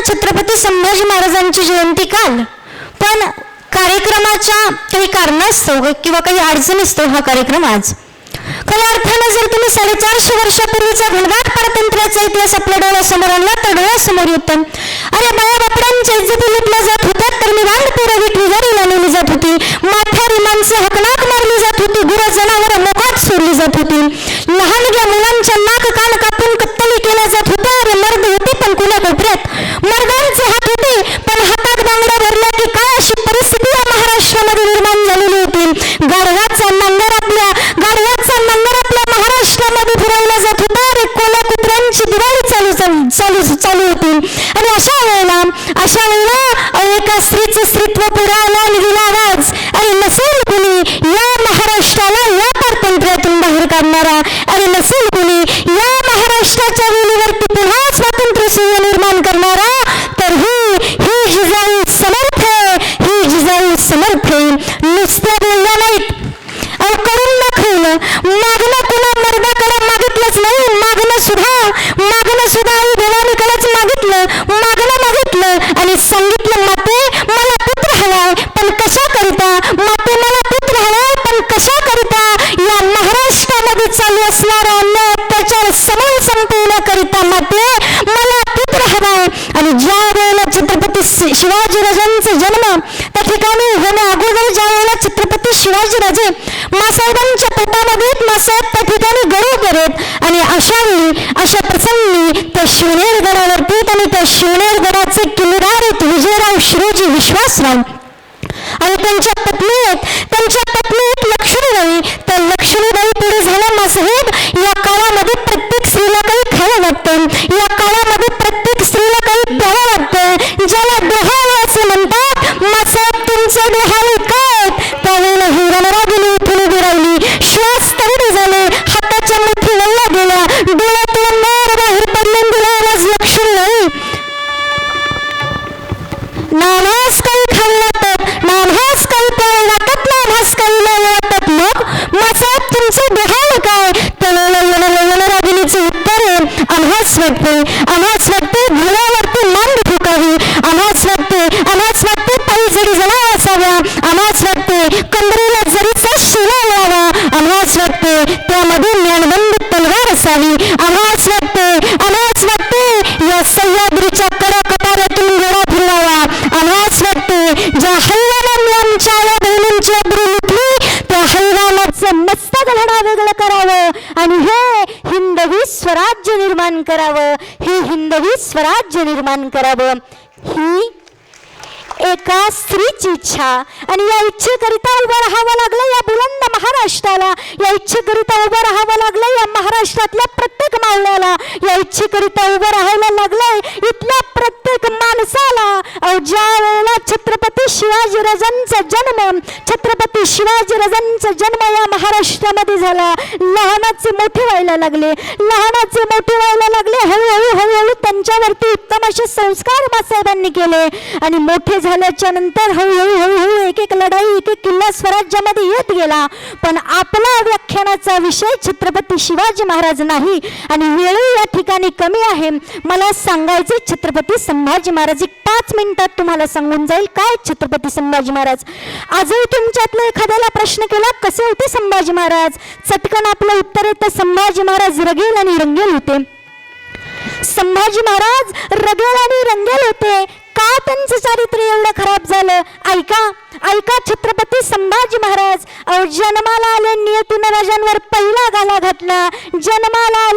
छत्रपती संभाजी महाराजांची जयंती काल. पण कार्यक्रमाच्या काही कारणास्तव किंवा काही अडचणीस्तव हा कार्यक्रम आज. खऱ्या अर्थानं जर तुम्ही साडेचारशे वर्षापूर्वीचा घनदाट पारतंत्र्याचा इतिहास आपल्या डोळ्यासमोर आणला तर डोळ्यासमोर येतो अरे बाया बापड्यांच्या इज्जती लुटल्या जात होत्या तर मी पोरं विट विजारीला नेली जात होती. माथ्या माणसं हक दिवस चालू होतील. आणि अशा वेळेला अशा वेळेला एका स्त्रीचं स्त्रीत्व पुढे आलं आणि दिला आवाज अरे नसेल कुणी या महाराष्ट्राला या पारतंत्र्यातून बाहेर काढणारा. आणि नसेल कुणी या महाराष्ट्राच्या वेळीवरती पुन्हा स्वातंत्र्य सूर्य निर्माण करणारा. तर ही ही जिजाऊ समर्थ ही जिजाऊ समर्थ संपवण्याकरिता माते मला पुत्र हवाय. आणि ज्या वेळेला छत्रपती शिवाजी राजांचा जन्म त्या ठिकाणी होण्या अगोदर ज्या वेळेला छत्रपती शिवाजी राजे मासाहेबांच्या पोटामध्ये मासाहेब त्या ठिकाणी गरोदर करत आणि अशा वेळी अशा प्रसंगी त्या शिवनेर गडावरती आणि त्या शिवनेर गडाचे किल्लेदार विजयराव शिरोजी विश्वासराव. आणि त्यांच्या पत्नी आहेत त्यांच्या पत्नी लक्ष्मीबाई. वाटत वाटत काय? उत्तर आम्हाच वाटते आम्हाच वाटते आम्हाच वाटते आम्हाच वाटते पायी जरी जरा असाव्या. आम्हाच वाटते कंबरेला जरीचा शिला लावा. आम्हाच वाटते त्यामध्ये ज्ञानबंद तलवार असावी. आम्हाच वाटते आम्हाच वाटते या सह्याद्रीच्या कडक निर्माण करावं. हे हिंदवी स्वराज्य निर्माण करावं. ही एका स्त्रीची इच्छा. आणि या इच्छेकरिता उभं राहावं लागलं या बुलंद महाराष्ट्राला. या इच्छेकरिता उभं राहावं लागलं या महाराष्ट्रातल्या प्रत्येक मावळ्याला. या इच्छेकरिता उभं राहायला लागलंय इथल्या प्रत्येक माणसाला. ज्या वेळेला छत्रपती शिवाजीराजांचा जन्म छत्रपती शिवाजीराजांचा जन्म या महाराष्ट्रामध्ये झाला. लहानाचे मोठे व्हायला लागले. लहानाचे मोठे व्हायला लागले. हळूहळू हळूहळू त्यांच्यावरती उत्तम असे संस्कार बासाहेबांनी केले. आणि मोठे झाल्याच्यानंतर हळूहळू हळूहळू एक एक लढाई एक एक किल्ला स्वराज्यामध्ये येत गेला. पण आपला व्याख्यानाचा विषय छत्रपती शिवाजी महाराज नाही. आणि वेळही या ठिकाणी कमी आहे. मला सांगायचे छत्रपती संभाजी महाराज एक पाच मिनिटात तुम्हाला सांगून जाईल काय छत्रपती संभाजी महाराज? आजही तुमच्यातलं एखाद्याला प्रश्न केला कसे होते संभाजी महाराज? चटकन आपलं उत्तर येतं संभाजी महाराज रगेल आणि रंगेल होते. संभाजी महाराज रगेल आणि रंगेल होते. का त्यांचं चारित्र्य एवढं खराब झालं? ऐका ऐका छत्रपती संभाजी महाराज. जन्माला आले नियतीनं राजांवर पहिला गाला घातला. जन्माला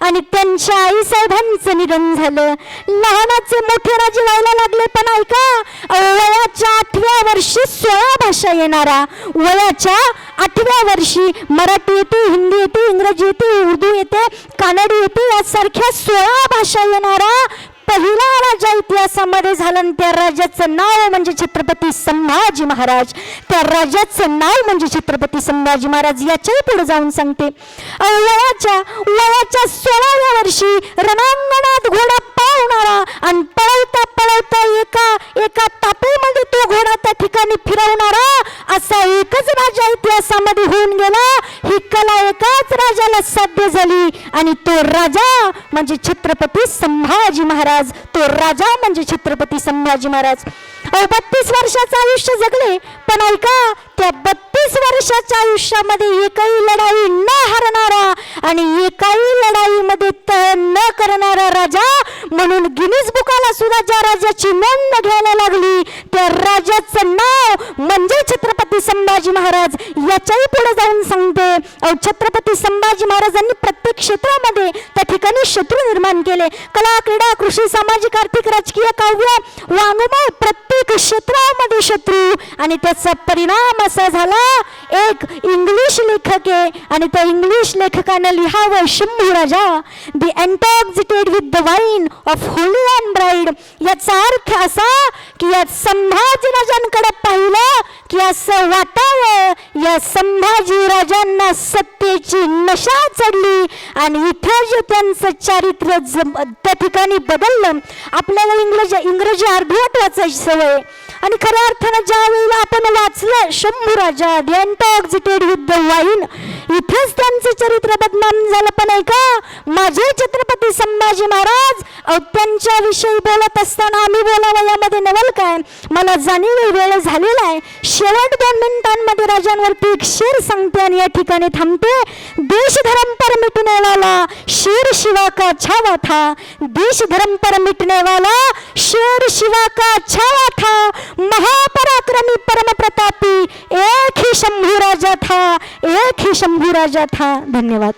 आणि त्यांच्या आई साहेबांचं निधन झालं. लहानाचे मोठे राजे व्हायला लागले पण ऐका वयाच्या आठव्या वर्षी सोळा भाषा येणारा वयाच्या आठव्या वर्षी मराठी येते हिंदी येते इंग्रजी येते उर्दू येते कानडी येते यासारख्या सोळा भाषा येणारा पहिला राजा इतिहासामध्ये झाला आणि त्या राजाचं नाव म्हणजे छत्रपती संभाजी महाराज. त्या राजाचं नाव म्हणजे छत्रपती संभाजी महाराज याच्याही पुढे जाऊन सांगते. वयाच्या वयाच्या सोळाव्या वर्षी रणांगणात घोडा पळवणारा आणि पळवता पळवता एका एका तापेमध्ये तो घोडा त्या ठिकाणी फिरवणारा असा एकच राजा इतिहासामध्ये होऊन गेला. ही कला एकाच राजाला साध्य झाली. आणि तो राजा म्हणजे छत्रपती संभाजी महाराज. तो राजा म्हणजे छत्रपती संभाजी महाराज. अहो बत्तीस वर्षाचं आयुष्य जगले. पण ऐका त्या बत्तीस वर्षाच्या आयुष्यामध्ये एकही लढाई न हरणारा आणि एकाही लढाईमध्ये तह न करणारा राजा म्हणून गिनीज बुकाला सुद्धा ज्या राजाची नोंद घ्यायला लागली त्या राजाचं नाव म्हणजे छत्रपती संभाजी महाराज. याच्याही पुढे जाऊन सांगते. छत्रपती संभाजी महाराजांनी प्रत्येक क्षेत्रामध्ये ठिकाणी शत्रू निर्माण केले. कला क्रीडा कृषी सामाजिक आर्थिक राजकीय काव्य वाङ्मय प्रत्येक क्षेत्रामध्ये शत्रू. आणि त्याचा परिणाम असा झाला एक इंग्लिश लेखक आहे आणि त्या इंग्लिश लेखकानं लिहावं Shambhu Raja. The intoxicated with the wine of holy and bride याचा अर्थ असा की या संभाजी राजांकडे पाहिलं की असं वाटावं या सत्तेची नशा चढली आणि इथं जे त्यांचं चारित्र्य त्या ठिकाणी बदललं आपल्याला इंग्रज इंग्रजी अर्धवट वाचायची सवय. आणि खऱ्या अर्थानं ज्या वेळेला आपण वाचलं Shambhu Raja the intoxicated wine इथेच त्यांचं चरित्र बदनाम झालं पण ऐका माझे छत्रपती संभाजी महाराज त्यांच्याविषयी बोलत असताना आम्ही बोलावं यामध्ये नवल मला जाणीव वेळ झालेला आहे. शेवट दोन मिनिटांमध्ये राजांवरती एक शेर सांगते आणि या ठिकाणी थांबते. देश धर्म पर मिटने वाला शेर शिवा का छावा था देश धर्म पर मिटने वाला शेर शिवा का छावा था महापराक्रमी परम प्रतापी एक ही शंभू राजा था एक ही शंभू राजा था धन्यवाद.